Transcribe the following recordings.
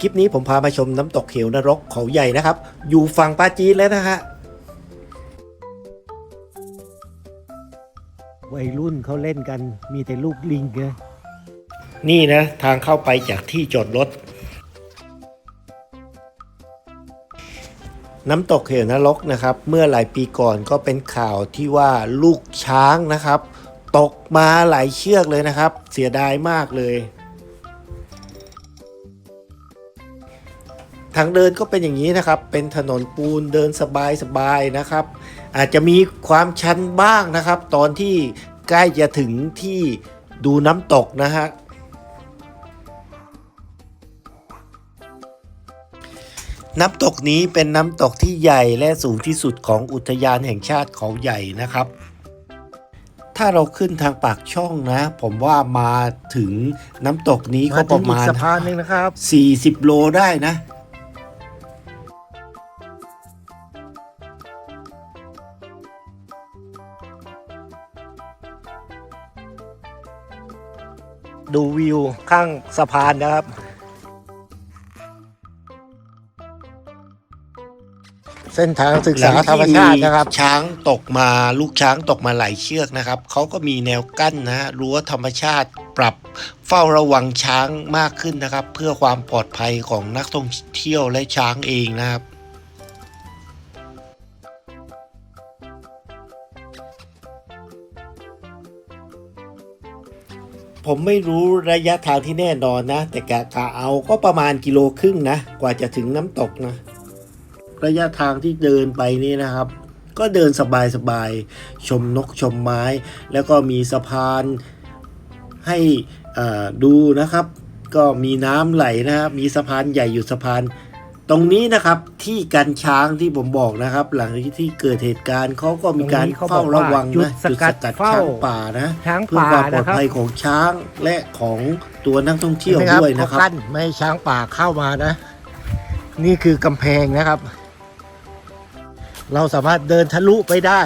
คลิปนี้ผมพามาชมน้ำตกเหวนรกเขาใหญ่นะครับ อยู่ฝั่งปาจีนแล้วนะฮะวัยรุ่นเขาเล่นกันมีแต่ลูกลิงเกนี่นะ ทางเข้าไปจากที่จอดรถ น้ำตกเหวนรกนะครับ เมื่อหลายปีก่อนก็เป็นข่าวที่ว่าลูกช้างนะครับ ตกมาหลายเชือกเลยนะครับ เสียดายมากเลย ทางเดินก็เป็นอย่างนี้นะครับ เป็นถนนปูนเดินสบายๆนะครับ อาจจะมีความชันบ้างนะครับ ตอนที่ใกล้จะถึงที่ดูน้ำตกนะฮะน้ำตกนี้เป็นน้ำตกที่ใหญ่และสูงที่สุดของอุทยานแห่งชาติเขาใหญ่นะครับ ถ้าเราขึ้นทางปากช่องนะ ผมว่ามาถึงน้ำตกนี้ก็ประมาณสะพานหนึ่งนะครับ 40 โลได้นะ ดูวิวข้างสะพานนะครับ เส้นทางศึกษาธรรมชาตินะครับ ช้างตกมาลูกช้างตกมาหลายเชือกนะครับเขาก็มีแนวกั้นนะฮะรั้วธรรมชาติปรับเฝ้าระวังช้างมากขึ้นนะครับ เพื่อความปลอดภัยของนักท่องเที่ยวและช้างเองนะครับ ผมไม่รู้ระยะทางที่แน่นอนนะ แต่กะกะเอาก็ประมาณกิโลครึ่งนะ กว่าจะถึงน้ำตกนะ ระยะทางที่เดินไปนี่นะครับ ก็เดินสบายๆ ชมนกชมไม้ แล้วก็มีสะพานให้อ่าดูนะครับ ก็มีน้ำไหลนะครับ มีสะพานใหญ่อยู่สะพาน ตรงนี้นะครับที่กันช้างที่ผมบอกนะครับ หลังที่เกิดเหตุการณ์เขาก็มีการตรงนี้เขาบเฝ้าอกระว่าวังจุดนะสกัดเฝ้าช้างป่านะช้างเพื่อป่าความปลอดนะครับภัยของช้างและของตัวนักท่องเที่ยวห็นไหมด้วยนะคเขารับกั้นไม่ให้ช้างป่าเข้ามานะ นี่คือกำแพงนะครับ เราสามารถเดินทะลุไปได้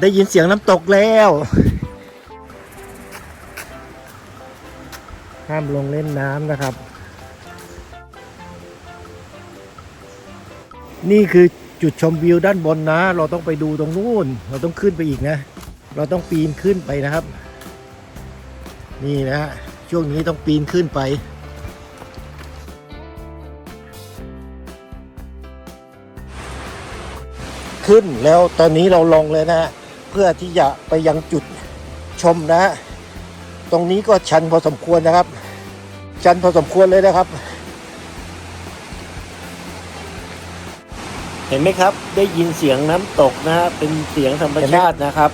ได้ยินเสียงน้ำตกแล้วห้ามลงเล่นน้ำนะครับ นี่คือจุดชมวิวด้านบนนะ เราต้องไปดูตรงนู้น เราต้องขึ้นไปอีกนะ เราต้องปีนขึ้นไปนะครับ นี่นะฮะช่วงนี้ต้องปีนขึ้นไป ขึ้นแล้วตอนนี้เราลงเลยนะเพื่อที่จะไปยังจุดชมนะ ตรงนี้ก็ชันพอสมควรนะครับ ชันพอสมควรเลยนะครับ เห็นไหมครับ ได้ยินเสียงน้ำตกนะฮะเป็นเสียงธรรมชาตินะครับ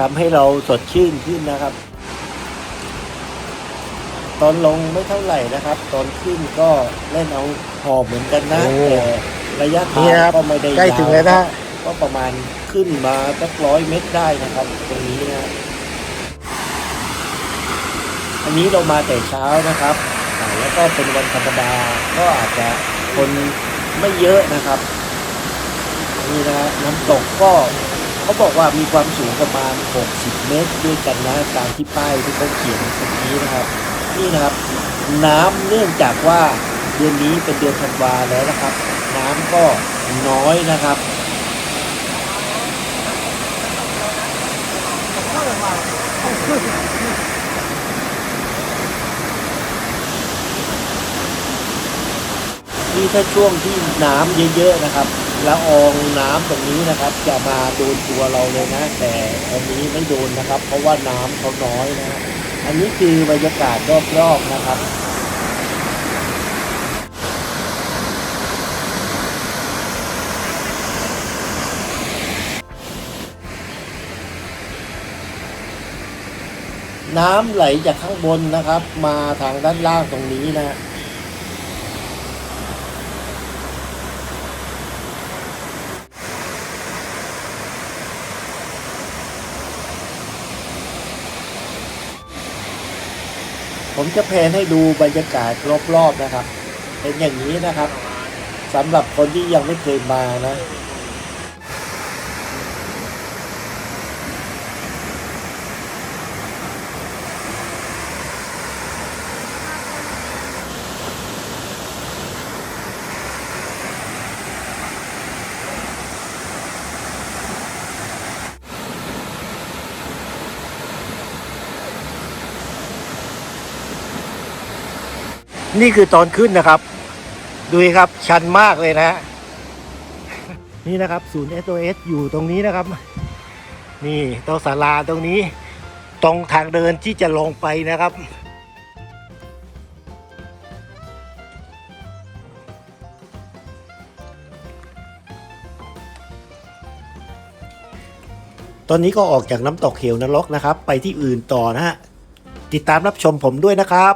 ทำให้เราสดชื่นขึ้นนะครับ ตอนลงไม่เท่าไหร่นะครับ ตอนขึ้นก็เล่นเอาหอบเหมือนกันนะโอ้ แต่ระยะทานี่งนะครับก็ไม่ได้ใกล้ถึงแล้วนะฮะก็ประมาณขึ้นมาสักร้อยเมตรได้นะครับ ตรงนี้นะอันนี้เรามาแต่เช้านะครับอ่าแล้วก็เป็นวันธรรมดาก็อาจจะคนไม่เยอะนะครับ นี่นะน้ำตกก็เขาบอกว่ามีความสูงประมาณ 60 เมตร ด้วยกันนะตามที่ป้ายที่เขาเขียนตรงนี้นะครับนี่นะครับ น้ำเนื่องจากว่าเดือนนี้เป็นเดือนธันวาแล้วนะครับ น้ำก็น้อยนะครับนี่ถ้าช่วงที่น้ำเยอะๆนะครับ ละอองน้ำตรงนี้นะครับ จะมาโดนตัวเราเลยนะ แต่อันนี้ไม่โดนนะครับ เพราะว่าน้ำเขาน้อยนะฮะอันนี้คือบรรยากาศรอบๆนะครับน้ำไหลจากข้างบนนะครับ มาทางด้านล่างตรงนี้นะ ผมจะแพนให้ดูบรรยากาศรอบๆนะครับ เป็นอย่างนี้นะครับสำหรับคนที่ยังไม่เคยมานะ นี่คือตอนขึ้นนะครับ ดูครับชันมากเลยนะนี่นะครับ ศูนย์ SOS อยู่ตรงนี้นะครับ นี่ตรงศาลาตรงนี้ ตรงทางเดินที่จะลงไปนะครับตอนนี้ก็ออกจากน้ำตกเหวนรกนะครับ ไปที่อื่นต่อนะฮะ ติดตามรับชมผมด้วยนะครับ